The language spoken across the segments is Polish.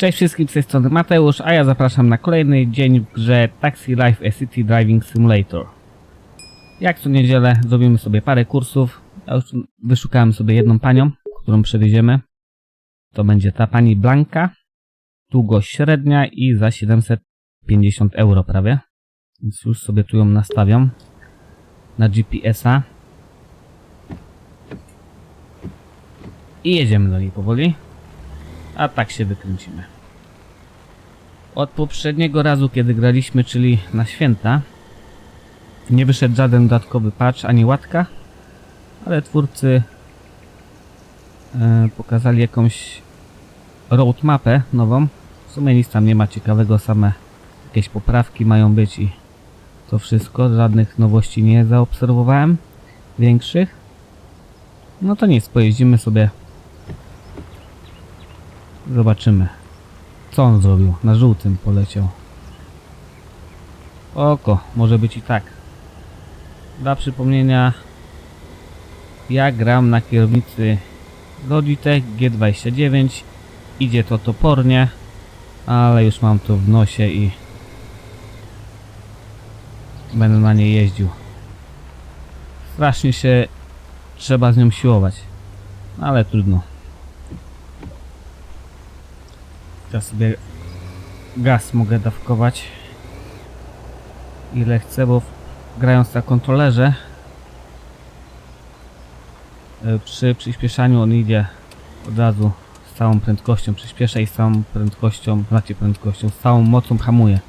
Cześć wszystkim, z tej strony Mateusz, a ja zapraszam na kolejny dzień w grze Taxi Life a City Driving Simulator. Jak co niedzielę zrobimy sobie parę kursów. Ja już wyszukałem sobie jedną panią, którą przewieziemy. To będzie ta pani Blanka. Długość średnia i za 750 euro prawie. Więc już sobie tu ją nastawiam. Na GPS-a. I jedziemy do niej powoli. A tak się wykręcimy. Od poprzedniego razu, kiedy graliśmy, czyli na święta, nie wyszedł żaden dodatkowy patch ani łatka, ale twórcy e, pokazali jakąś roadmapę nową. W sumie nic tam nie ma ciekawego, same jakieś poprawki mają być i to wszystko. Żadnych nowości nie zaobserwowałem większych. No to nic, pojeździmy sobie Zobaczymy. Co on zrobił? Na żółtym poleciał. Oko, może być i tak. Dla przypomnienia, ja gram na kierownicy Logitech G29. Idzie to topornie, ale już mam to w nosie i będę na niej jeździł. Strasznie się trzeba z nią siłować, ale trudno. Ja sobie gaz mogę dawkować ile chcę, bo grając na kontrolerze e, przy przyspieszaniu on idzie od razu z całą prędkością, przyspiesza i z całą prędkością, znaczy prędkością, z całą mocą hamuje.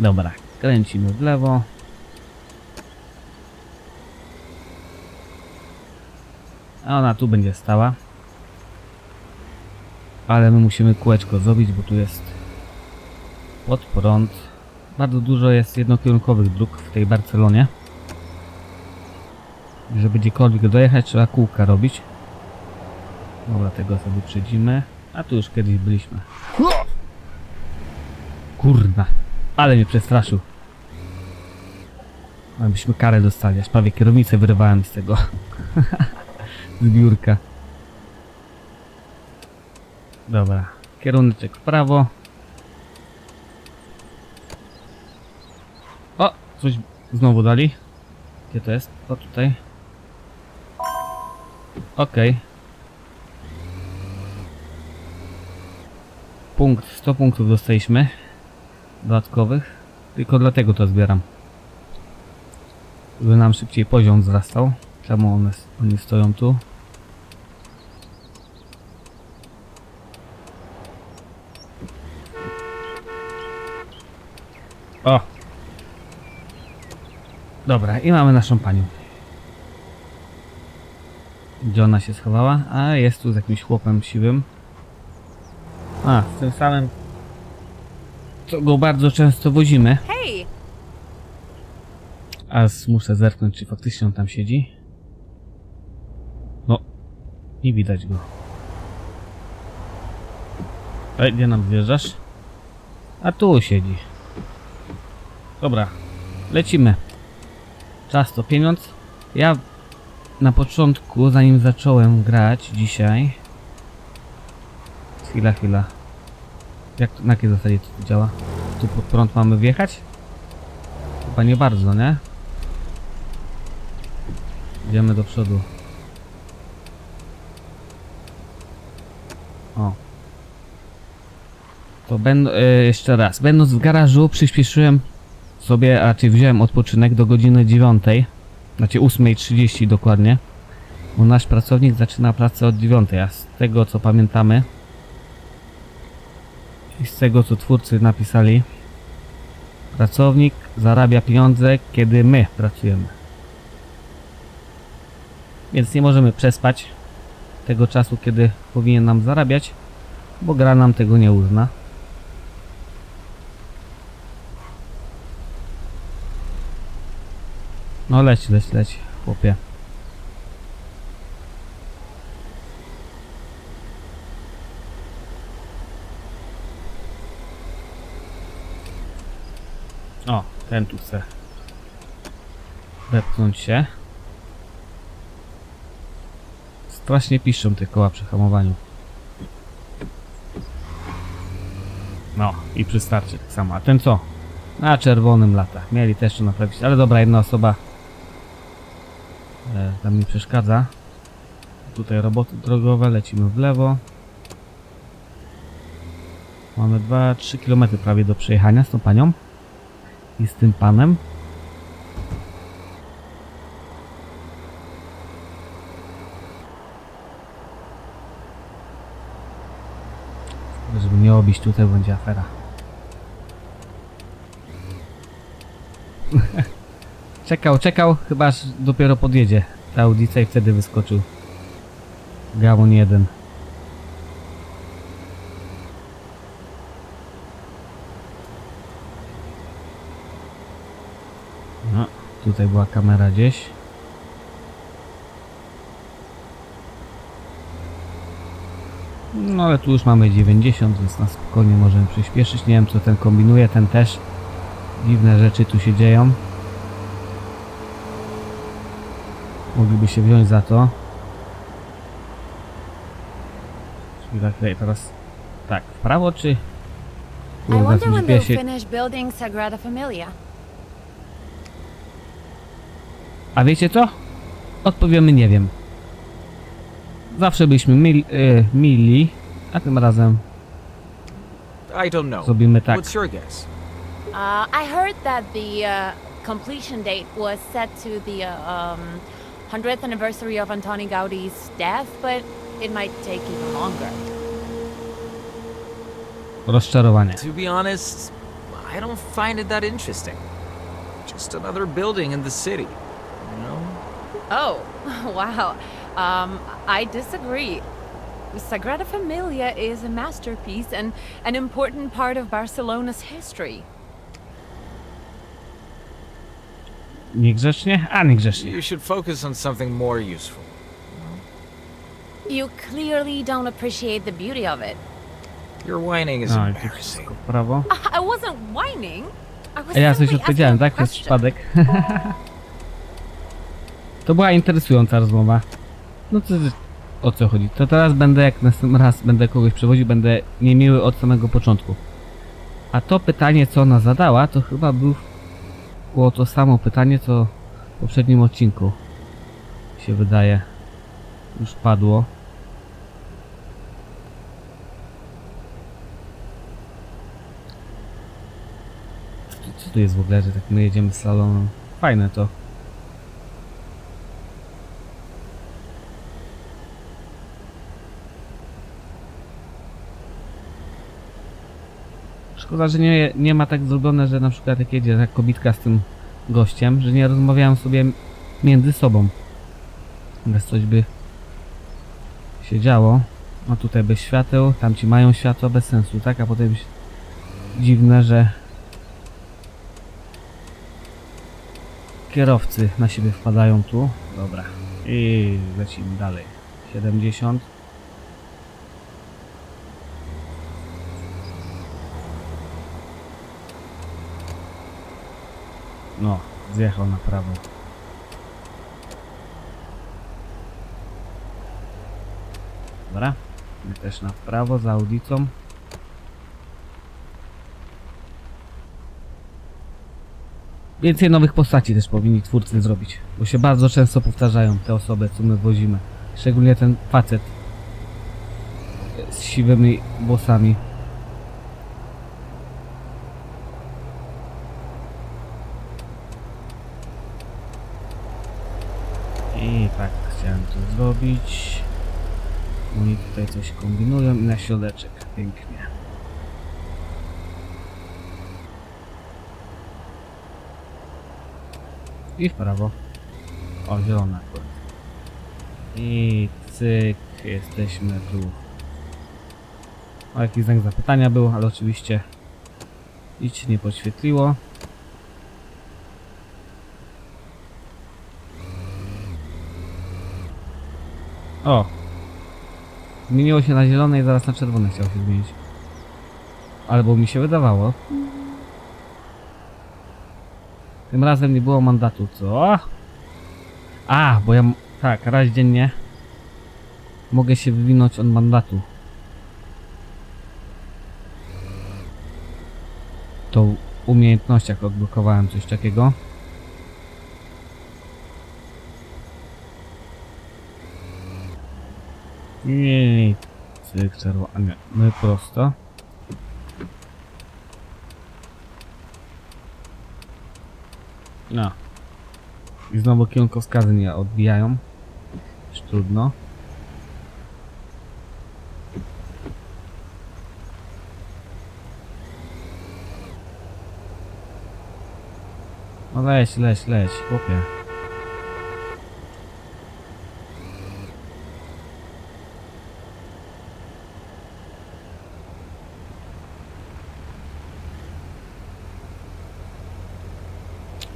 Dobra, kręcimy w lewo. A ona tu będzie stała. Ale my musimy kółeczko zrobić, bo tu jest pod prąd. Bardzo dużo jest jednokierunkowych dróg w tej Barcelonie. Żeby gdziekolwiek dojechać, trzeba kółka robić. Dobra, tego sobie wyprzedzimy. A tu już kiedyś byliśmy. Kurna, ale mnie przestraszył. Abyśmy karę dostali, aż prawie kierownicę wyrywałem z tego. z biurka. Dobra, kierunek w prawo. O, coś znowu dali. Gdzie to jest? O, tutaj. Okej. Punkt, 100 punktów dostaliśmy. Dodatkowych. Tylko dlatego to zbieram. Żeby nam szybciej poziom wzrastał. Czemu one, oni stoją tu? O! Dobra, i mamy naszą panią. Gdzie ona się schowała? A, jest tu z jakimś chłopem siwym. A, z tym samym... Co go bardzo często wozimy. Hey, A muszę zerknąć, czy faktycznie on tam siedzi. No, nie widać go. Ej, gdzie nam wjeżdżasz? A tu siedzi. Dobra, lecimy. Czas to pieniądz. Ja na początku, zanim zacząłem grać dzisiaj... Chwila, chwila. Jak, na jakiej zasadzie to działa? Tu pod prąd mamy wjechać? Chyba nie bardzo, nie? Idziemy do przodu. O. To będę e, jeszcze raz. Będąc w garażu przyspieszyłem sobie, raczej wziąłem odpoczynek do godziny 9. Znaczy 8.30 dokładnie. Bo nasz pracownik zaczyna pracę od 9, a z tego co pamiętamy i z tego co twórcy napisali Pracownik zarabia pieniądze, kiedy my pracujemy. Więc nie możemy przespać tego czasu, kiedy powinien nam zarabiać, bo gra nam tego nie uzna. No leć, leć, leć, chłopie. O, ten tu chce wepchnąć się. Strasznie piszczą te koła przy hamowaniu. No i przystarczy tak samo. A ten co? Na czerwonym lata. Mieli też to naprawić. Ale dobra, jedna osoba tam mi przeszkadza. Tutaj roboty drogowe, lecimy w lewo. Mamy 2-3 km prawie do przejechania z tą panią i z tym panem. Żeby nie obić tutaj będzie afera. czekał, czekał, chyba aż dopiero podjedzie ta audycja i wtedy wyskoczył. Gawon jeden. No, tutaj była kamera gdzieś. No ale tu już mamy 90, więc na spokojnie możemy przyspieszyć. Nie wiem co ten kombinuje, ten też. Dziwne rzeczy tu się dzieją. Mogliby się wziąć za to. Czyli tak tutaj teraz... Tak, w prawo czy... I Kurde, wonder when they'll się... finish building Sagrada Familia. A wiecie co? Odpowiemy nie wiem. Zawsze byśmy mil, y, mili, a tym razem I don't know. zrobimy tak. What's your guess? Uh, I heard that the uh, completion date was set to the uh, um, 100th anniversary of Antoni Gaudi's death, but it might take even longer. Rozczarowanie. To be honest, I don't find it that interesting. Just another building in the city, you know? Oh, wow. Um, I disagree. Sagrada Familia is a masterpiece and an important part of Barcelona's history. Niegrzecznie? A, niegrzecznie. You should focus on something more useful. You clearly don't appreciate the beauty of it. Your whining is No, i tu embarrassing. wszystko w prawo. I wasn't whining. I was A ja coś simply odpowiedziałem, asking a tak? To jest question. przypadek. to była interesująca rozmowa. No to o co chodzi? To teraz będę, jak następny raz będę kogoś przewoził, będę niemiły od samego początku. A to pytanie, co ona zadała, to chyba był, było to samo pytanie, co w poprzednim odcinku się wydaje. Już padło. Co- tu jest w ogóle, że tak my jedziemy z salonem? Fajne to. Szkoda, że nie, nie ma tak zrobione, że na przykład jak jedzie ta kobitka z tym gościem, że nie rozmawiają sobie między sobą. Bez coś by się działo. A tutaj bez świateł, tamci mają światło bez sensu, tak? A potem dziwne, że kierowcy na siebie wpadają tu. Dobra. I lecimy dalej. 70. No, zjechał na prawo. Dobra. My też na prawo za audicą. Więcej nowych postaci też powinni twórcy zrobić, bo się bardzo często powtarzają te osoby, co my wozimy. Szczególnie ten facet z siwymi włosami. I tak chciałem to zrobić. Oni tutaj coś kombinują i na środeczek. Pięknie. I w prawo. O, zielona akurat. I cyk, jesteśmy tu. O, jakiś znak zapytania był, ale oczywiście nic się nie podświetliło. O! Zmieniło się na zielone i zaraz na czerwone chciał się zmienić. Albo mi się wydawało. Tym razem nie było mandatu, co? A, bo ja... Tak, raz dziennie mogę się wywinąć od mandatu. w umiejętnościach odblokowałem coś takiego. Nie. Cyk, czerwony. My prosto. No. I znowu kierunkowskazy nie odbijają. Już trudno. No leś, leś, leś, chłopie.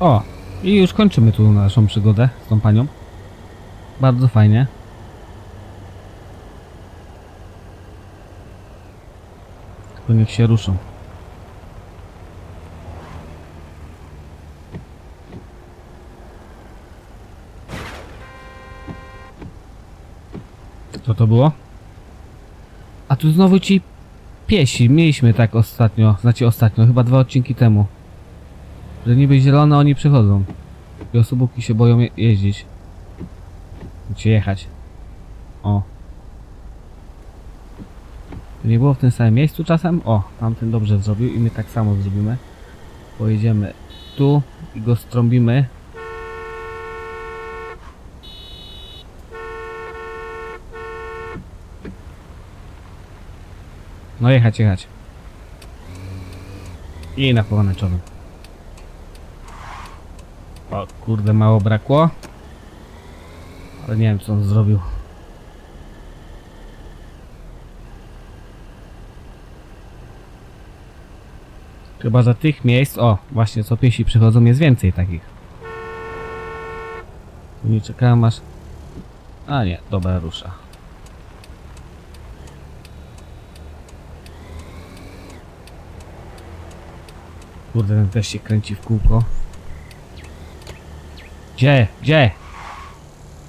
O! I już kończymy tu naszą przygodę z tą panią. Bardzo fajnie. Tylko niech się ruszą. Co to było? A tu znowu ci piesi. Mieliśmy tak ostatnio, znaczy ostatnio, chyba dwa odcinki temu. Że niby zielone oni przychodzą. I osobuki się boją je jeździć. Gdzie jechać. O. To nie było w tym samym miejscu czasem? O, tamten dobrze zrobił i my tak samo zrobimy. Pojedziemy tu i go strąbimy. No jechać, jechać. I na pomarańczowym. Kurde, mało brakło. Ale nie wiem co on zrobił. Chyba za tych miejsc, o właśnie co piesi przychodzą jest więcej takich. Nie czekałem aż... A nie, dobra rusza. Kurde, ten też się kręci w kółko. Gdzie? Gdzie?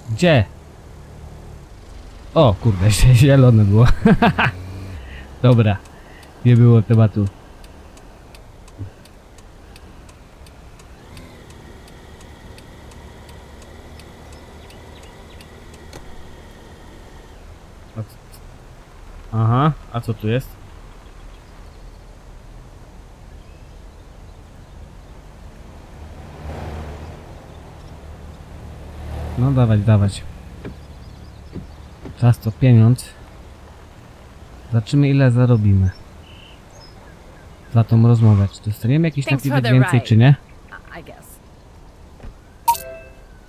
Gdzie? O, kurde, jeszcze zielone było. Dobra. Nie było tematu. Aha, a co tu jest? No dawać, dawać. Czas to pieniądz. Zobaczymy ile zarobimy. Za tą rozmowę. Czy dostaniemy jakiś napiwek więcej, czy nie?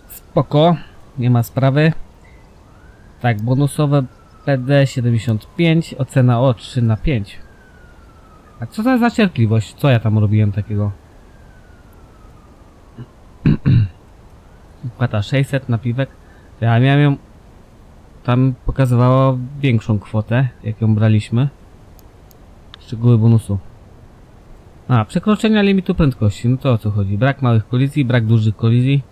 Spoko. Nie ma sprawy. Tak, bonusowe PD 75, ocena o 3 na 5. A co to za cierpliwość? Co ja tam robiłem takiego? Płata 600 napiwek. Ja miałem ją... Tam pokazywało większą kwotę, jak ją braliśmy. Szczegóły bonusu. A, przekroczenia limitu prędkości. No to o co chodzi? Brak małych kolizji, brak dużych kolizji.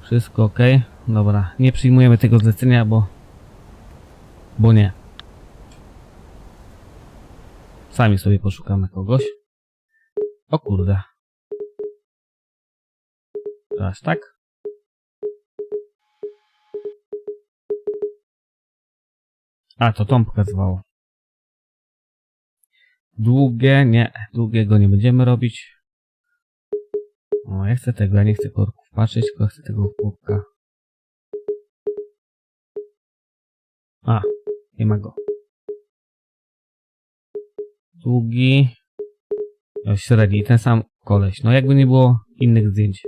Wszystko ok. Dobra, nie przyjmujemy tego zlecenia, bo... Bo nie. Sami sobie poszukamy kogoś. O kurde. Teraz tak? A, to Tom pokazywało. Długie, nie, długiego nie będziemy robić. O, ja chcę tego, ja nie chcę korków patrzeć, tylko chcę tego chłopka. A, nie ma go. Długi. O, średni, ten sam koleś. No jakby nie było innych zdjęć.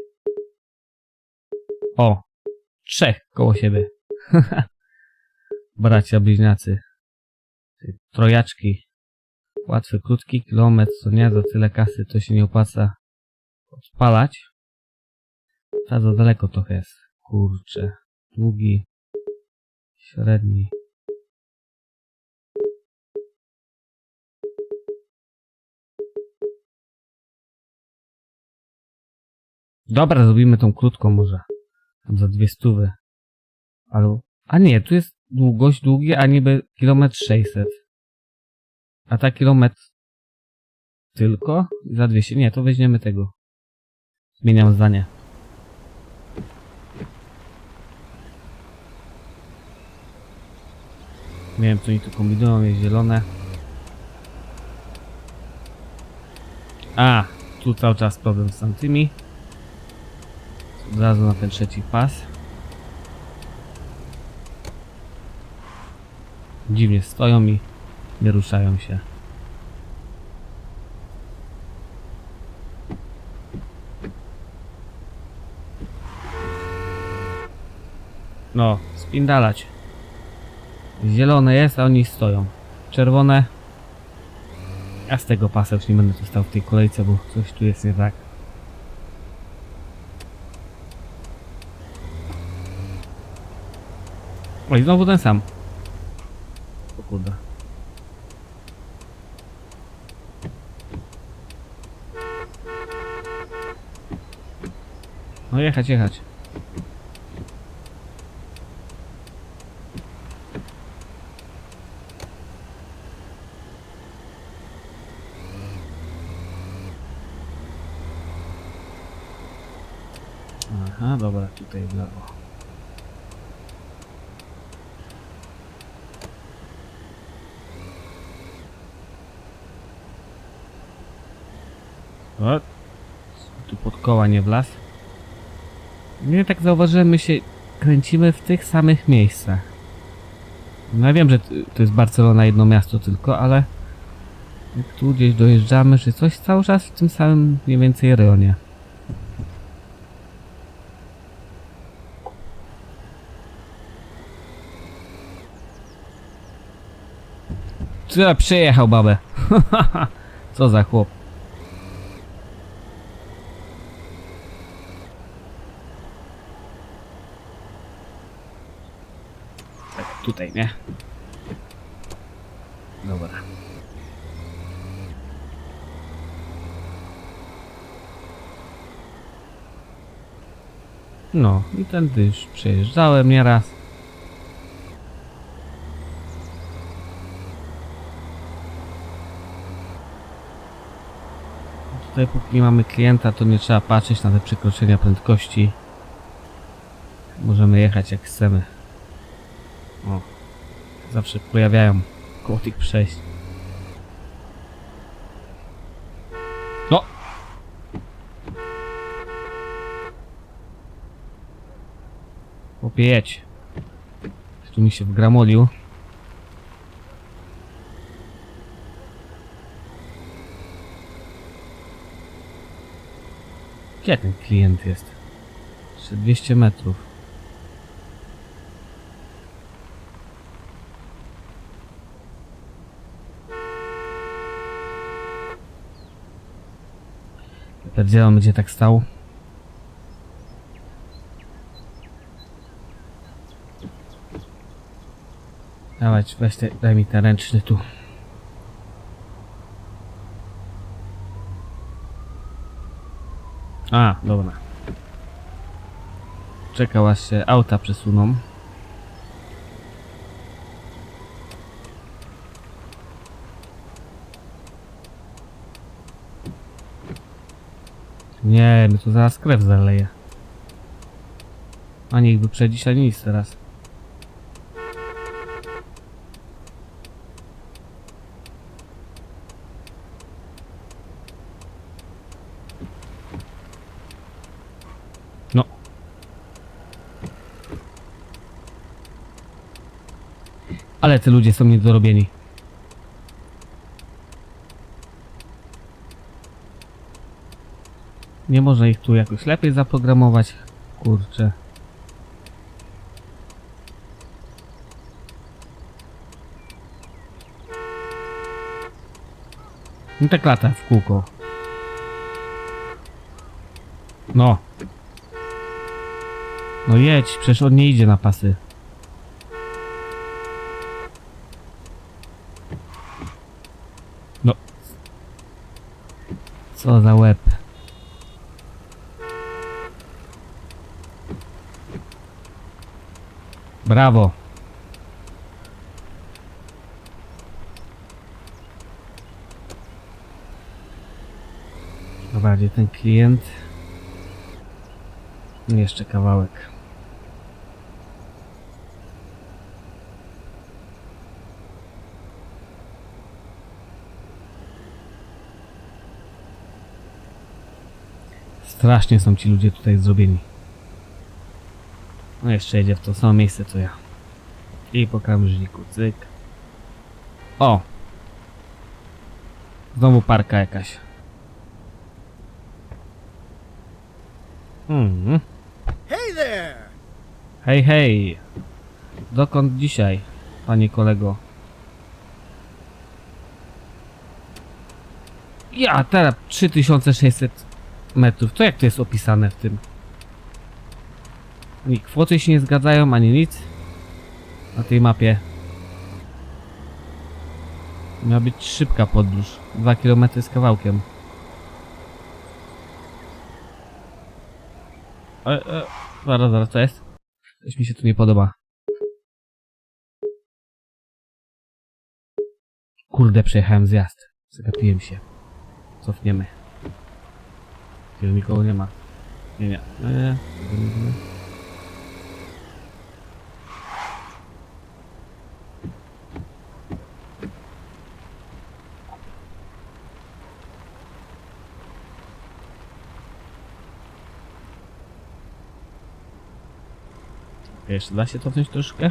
O, trzech koło siebie. Bracia bliźniacy. Trojaczki. Łatwy, krótki kilometr, co nie, za tyle kasy to się nie opłaca odpalać. Ta za daleko trochę jest. Kurczę. Długi. Średni. Dobra, zrobimy tą krótką może. Tam za dwie stówy. Ale... A nie, tu jest długość długie, a niby kilometr 600. A ta kilometr... tylko za 200. Nie, to weźmiemy tego. Zmieniam zdanie. Nie wiem, co oni tu kombinują, jest zielone. A, tu cały czas problem z tamtymi. Od razu na ten trzeci pas. Dziwnie stoją i nie ruszają się. No, spindalać. Zielone jest, a oni stoją. Czerwone. Ja z tego pasa już nie będę tu stał w tej kolejce, bo coś tu jest nie tak. Oj, znowu ten sam. O kurde. No jechać, jechać. Aha, dobra, tutaj w lewo. O, tu pod koła nie wlazł. Nie tak zauważyłem, my się kręcimy w tych samych miejscach. No ja wiem, że to jest Barcelona jedno miasto tylko, ale tu gdzieś dojeżdżamy, czy coś cały czas w tym samym mniej więcej rejonie. Co przejechał babę? Co za chłop. Tak, tutaj, nie? Dobra. No, i tędy już przejeżdżałem nieraz. Tutaj póki nie mamy klienta, to nie trzeba patrzeć na te przekroczenia prędkości. Możemy jechać jak chcemy. O, zawsze pojawiają koło tych przejść. No! Jedź. Tu mi się wgramolił. Gdzie ten klient jest? Jeszcze 200 metrów. Gdzie on będzie tak stał? Dawaj, weź te, daj mi ten ręczny tu. A, dobra. Czekał aż się auta przesuną. Nie, my tu zaraz krew zaleje. Ani ich wyprzedzić, ani nic teraz. No. Ale te ludzie są niedorobieni. Nie można ich tu jakoś lepiej zaprogramować. Kurczę. No tak lata w kółko. No. No jedź, przecież on nie idzie na pasy. No. Co za łeb. Brawo. prowadzi ten klient. Jeszcze kawałek. Strasznie są ci ludzie tutaj zrobieni. No jeszcze jedzie w to samo miejsce co ja. I po krawężniku, cyk. O! Znowu parka jakaś. Hmm. Hey there! Hej, hej! Dokąd dzisiaj, panie kolego? Ja, teraz 3600 metrów. To jak to jest opisane w tym? Ani kwoty się nie zgadzają, ani nic. Na tej mapie. Miała być szybka podróż. 2 km z kawałkiem. E, e, zaraz, zaraz, co jest? Coś mi się tu nie podoba. Kurde, przejechałem zjazd. Zagapiłem się. Cofniemy. Tu nikogo nie ma. Nie, nie. nie, nie. Jeszcze da się cofnąć troszkę?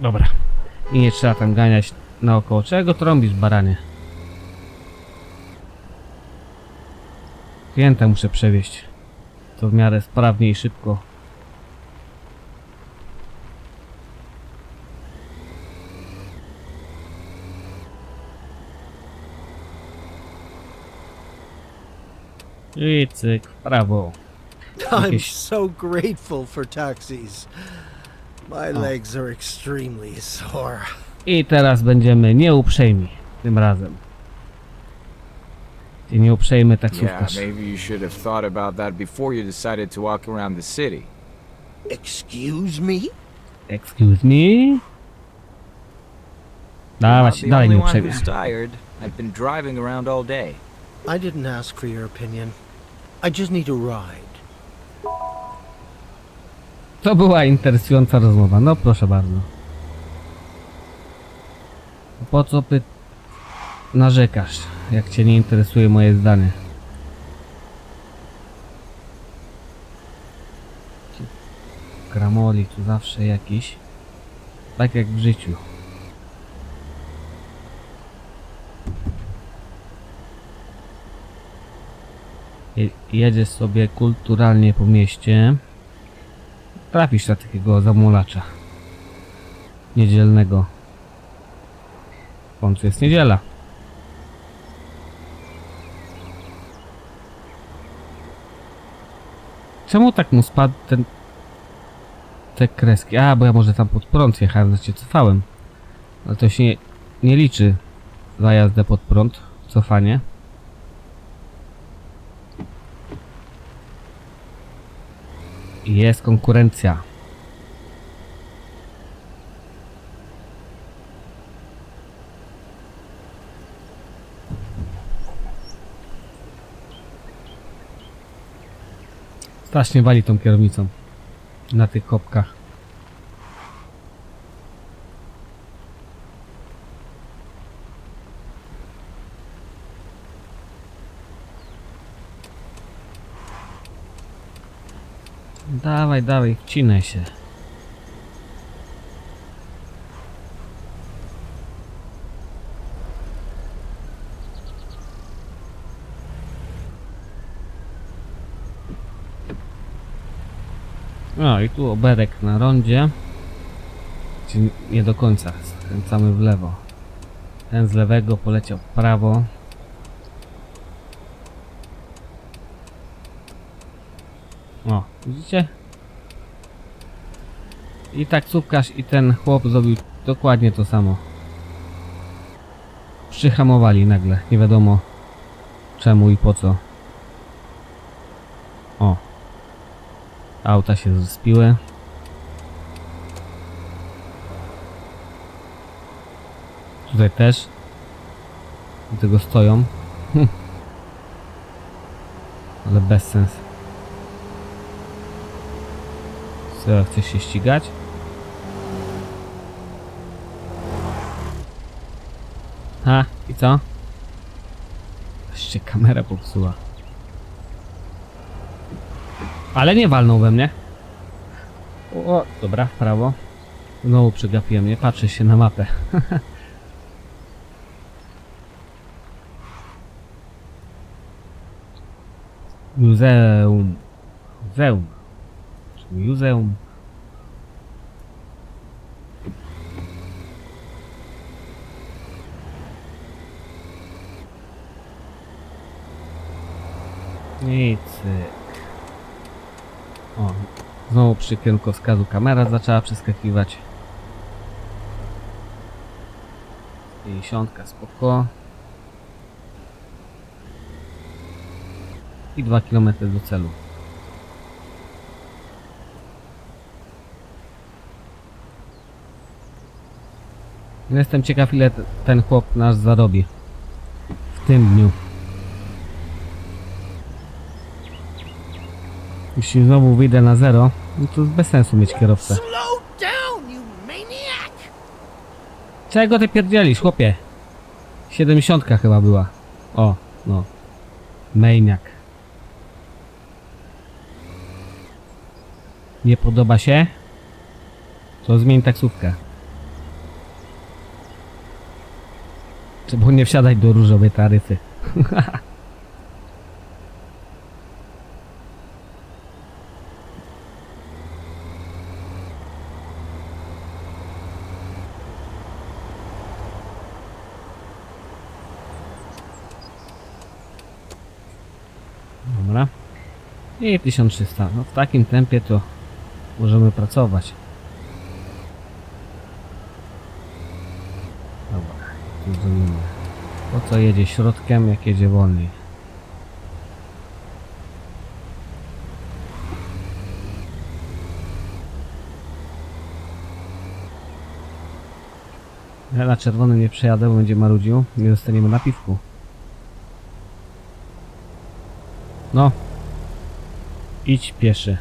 Dobra. I nie trzeba tam ganiać naokoło. Czego trąbisz, baranie? Klienta muszę przewieźć. To w miarę sprawnie i szybko. I cyk, w prawo. I'm Jakieś- so grateful for taxis. My legs are extremely sore. I teraz będziemy nieuprzejmi tym razem. I nieuprzejmy Yeah, taksówkarz. maybe you should have thought about that before you decided to walk around the city. Excuse me? Excuse me? Dawać, not the dalej only one nieuprzejmy. who's tired. I've been driving around all day. I didn't ask for your opinion. I just need a ride. To była interesująca rozmowa. No proszę bardzo. Po co py... narzekasz, jak cię nie interesuje moje zdanie? Gramoli tu zawsze jakiś. Tak jak w życiu. Je- Jedziesz sobie kulturalnie po mieście. Trafisz na takiego zamulacza. Niedzielnego. W końcu jest niedziela. Czemu tak mu spadł ten... Te kreski? A, bo ja może tam pod prąd jechałem, znaczy cofałem. Ale to się nie, nie liczy za jazdę pod prąd, cofanie. Jest konkurencja. Strasznie wali tą kierownicą. Na tych kopkach. Dawaj, dawaj, wcinaj się. No i tu oberek na rondzie. Czy nie do końca, skręcamy w lewo. Ten z lewego poleciał w prawo. O, widzicie? I taksówkarz i ten chłop zrobił dokładnie to samo. Przyhamowali nagle, nie wiadomo czemu i po co. O. Auta się zspiły. Tutaj też. Do tego stoją. Ale bez sens. Co, chcesz się ścigać? Ha, i co? Jeszcze kamera popsuła. Ale nie walnął we mnie. O, dobra, w prawo. Znowu przegapiłem, nie patrzę się na mapę. Muzeum. Muzeum. Muzeum. Nic. O, znowu przy kierunkowskazu kamera zaczęła przeskakiwać. 50 spoko. I 2 km do celu. Jestem ciekaw ile ten chłop nas zarobi. W tym dniu. Jeśli znowu wyjdę na zero, no to bez sensu mieć kierowcę. Czego ty pierdzielisz, chłopie? 70 chyba była. O, no. Maniak. Nie podoba się? To zmień taksówkę. Trzeba nie wsiadać do różowej taryfy. Dobra. I 1300. No w takim tempie to możemy pracować. Zrobimy. Po co jedzie środkiem, jak jedzie wolniej? Na czerwony nie przejadę, bo będzie marudził. Nie dostaniemy napiwku. No. Idź pieszy.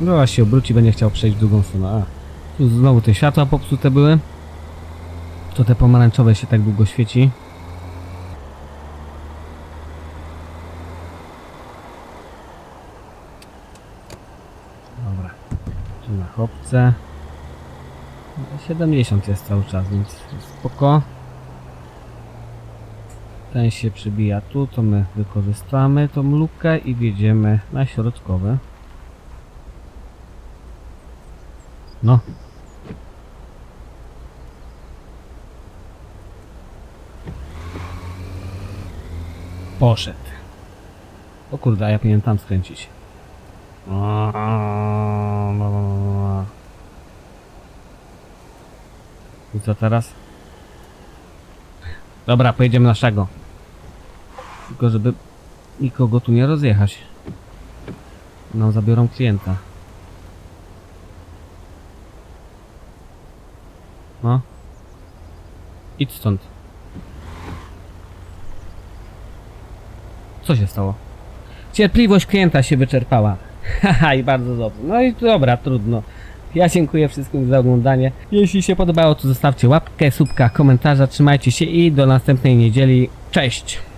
No. No się obróci, będzie chciał przejść w drugą stronę. A. Tu znowu te światła popsute były. To te pomarańczowe się tak długo świeci. Dobra. Tu na chopce. 70 jest cały czas, więc spoko. Ten się przybija tu, to my wykorzystamy tą lukę i wjedziemy na środkowe. No. Poszedł. O kurde, a ja powinienem tam skręcić. I co teraz? Dobra, pojedziemy na szago. Tylko żeby nikogo tu nie rozjechać. Nam zabiorą klienta. No. Idź stąd. Co się stało? Cierpliwość klienta się wyczerpała. Haha, i bardzo dobrze. No i dobra, trudno. Ja dziękuję wszystkim za oglądanie. Jeśli się podobało, to zostawcie łapkę, subka, komentarza. Trzymajcie się i do następnej niedzieli. Cześć!